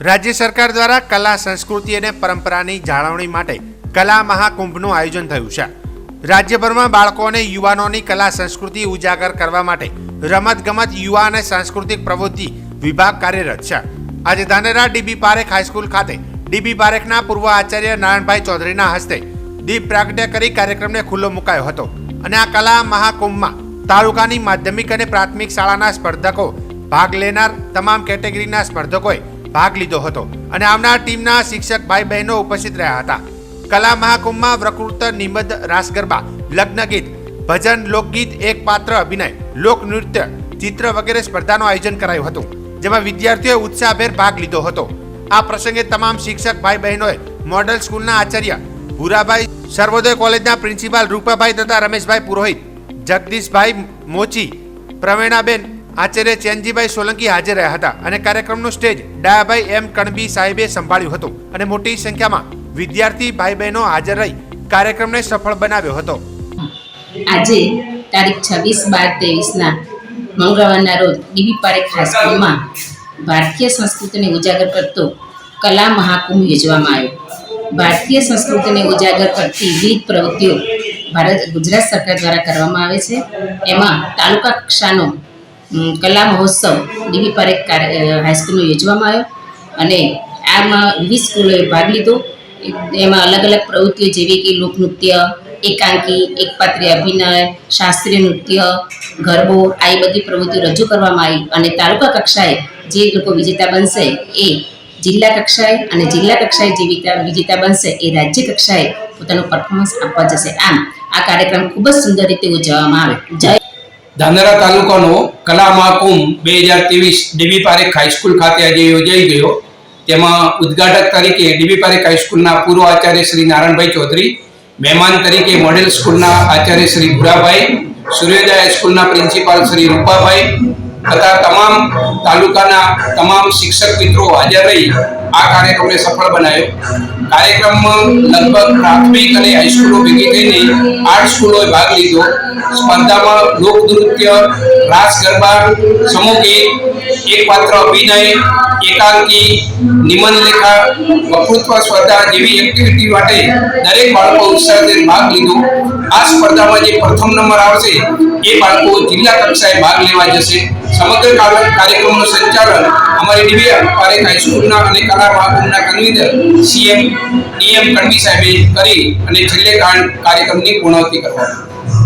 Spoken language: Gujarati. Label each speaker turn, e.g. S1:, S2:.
S1: રાજ્ય સરકાર દ્વારા કલા, સંસ્કૃતિ અને પરંપરાની જાળવણી માટે કલા મહાકુંભનું આયોજન થયું છે. રાજ્યભરમાં બાળકો અને યુવાનોની કલા, સંસ્કૃતિ ઉજાગર કરવા માટે રમતગમત, યુવા અને સાંસ્કૃતિક પ્રવૃત્તિ વિભાગ કાર્યરત છે. આજે Dhanera D B Parekh high school ખાતે ડીબી પારેખના પૂર્વ આચાર્ય નારાયણભાઈ ચૌધરીના હસ્તે દીપ પ્રાગટ્ય કરી કાર્યક્રમને ખુલ્લો મુકાયો હતો અને આ કલા મહાકુંભમાં તાલુકાની માધ્યમિક અને પ્રાથમિક શાળાના સ્પર્ધકો ભાગ લેનાર તમામ કેટેગરીના સ્પર્ધકોએ ભાગ લીધો હતો અને આવનાર ટીમના શિક્ષક ભાઈ બહેનો ઉપસ્થિત રહ્યા હતા. કલા મહાકુંભમાં વકૃત નિબદ્ધ રાસ ગરબા, લગ્ન ગીત, ભજન, લોકગીત એક પાત્ર અભિનય લોકનૃત્ય ચિત્ર વગેરે સ્પર્ધાનું આયોજન કરાયું હતું, જેમાં વિદ્યાર્થીઓએ ઉત્સાહભેર ભાગ લીધો હતો. આ પ્રસંગે તમામ શિક્ષક ભાઈ બહેનોએ મોડલ સ્કૂલના આચાર્ય ભૂરાભાઈ સર્વોદય કોલેજના પ્રિન્સિપાલ રૂપાભાઈ તથા રમેશભાઈ પુરોહિત, જગદીશભાઈ મોચી, પ્રવીણાબેન આચાર્ય ચેનજીભાઈ સોલંકી હાજર રહ્યા હતા અને કાર્યક્રમનું સ્ટેજ ડાયાભાઈ એમ કણબી સાહેબે સંભાળ્યું હતું અને મોટી સંખ્યામાં વિદ્યાર્થી ભાઈ બહેનો હાજર રહી કાર્યક્રમને સફળ બનાવ્યો હતો.
S2: આજે તારીખ છવ્વીસ બાર ત્રેવીસના મંગળવારના રોજ ડીબી પારેખ હાઈસ્કૂલમાં ભારતીય સંસ્કૃતિને ઉજાગર કરતો કલા મહાકુંભ યોજવામાં આવ્યો. ભારતીય સંસ્કૃતિને ઉજાગર કરતી વિવિધ પ્રવૃત્તિઓ ભારત ગુજરાત સરકાર દ્વારા કરવામાં આવે છે. એમાં તાલુકા કક્ષાનો કલા મહોત્સવ ડીબી પારેખ હાઈસ્કૂલમાં યોજવામાં આવ્યો. અને આમાં વિવિધ સ્કૂલોએ ભાગ લીધો. એમાં અલગ અલગ પ્રવૃત્તિઓ જેવી કે લોકનૃત્ય એકાંકી, એકપાત્રી અભિનય, શાસ્ત્રીય નૃત્ય, ગરબો આવી બધી પ્રવૃત્તિઓ રજૂ કરવામાં આવી. અને તાલુકા કક્ષાએ જે લોકો વિજેતા બનશે એ જિલ્લા કક્ષાએ અને જિલ્લા કક્ષાએ જે વિજેતા બનશે એ રાજ્ય કક્ષાએ પોતાનું પરફોર્મન્સ આપવા જશે. આમ આ કાર્યક્રમ ખૂબ જ સુંદર રીતે ઉજવવામાં આવે. જય
S3: ધાનેરા તાલુકાનો કલા મહાકુંભ બે હજાર ત્રેવીસ ડીબી પારેખ હાઈસ્કૂલ ખાતે આજે યોજાઈ ગયો. તેમાં ઉદ્ઘાટક તરીકે ડીબી પારેખ હાઈસ્કૂલના પૂર્વ આચાર્ય શ્રી નારાયણભાઈ ચૌધરી, મહેમાન તરીકે મોડેલ સ્કૂલના આચાર્ય શ્રી ભુરાભાઈ સૂર્યોદય હાઈસ્કૂલના પ્રિન્સિપાલ શ્રી રૂપાભાઈ, તથા તમામ તાલુકાના તમામ શિક્ષક મિત્રો હાજર રહી આ કાર્યક્રમને સફળ બનાવ્યો. કાર્યક્રમમાં લગભગ પ્રાથમિક અને હાઈસ્કૂલો ભેગી થઈને આઠ સ્કૂલોએ ભાગ લીધો. સ્પર્ધામાં લોક નૃત્ય, રાસ ગરબા સમૂહ એક પાત્ર અભિનય, એકાંકી નિબંધ લેખા વક્તૃત્વ સ્પર્ધા જેવી એક્ટિવિટી માટે દરેક બાળકો ઉત્સાહ ભાગ લીધો. આ સ્પર્ધામાં જે પ્રથમ નંબર આવશે, એ બાળકો જિલ્લા કક્ષાએ ભાગ લેવા જશે. સમગ્ર કાર્ય- કાર્યક્રમનું સંચાલન અમારી ડીબી પારેખ હાઈસ્કૂલના અને કલા મહાકુંભના કન્વીનર સીએમ ડીએમ કણવી સાહેબે કરી અને છેલ્લે કાર- કાર્યક્રમની પૂર્ણાવતી કરવામાં આવી.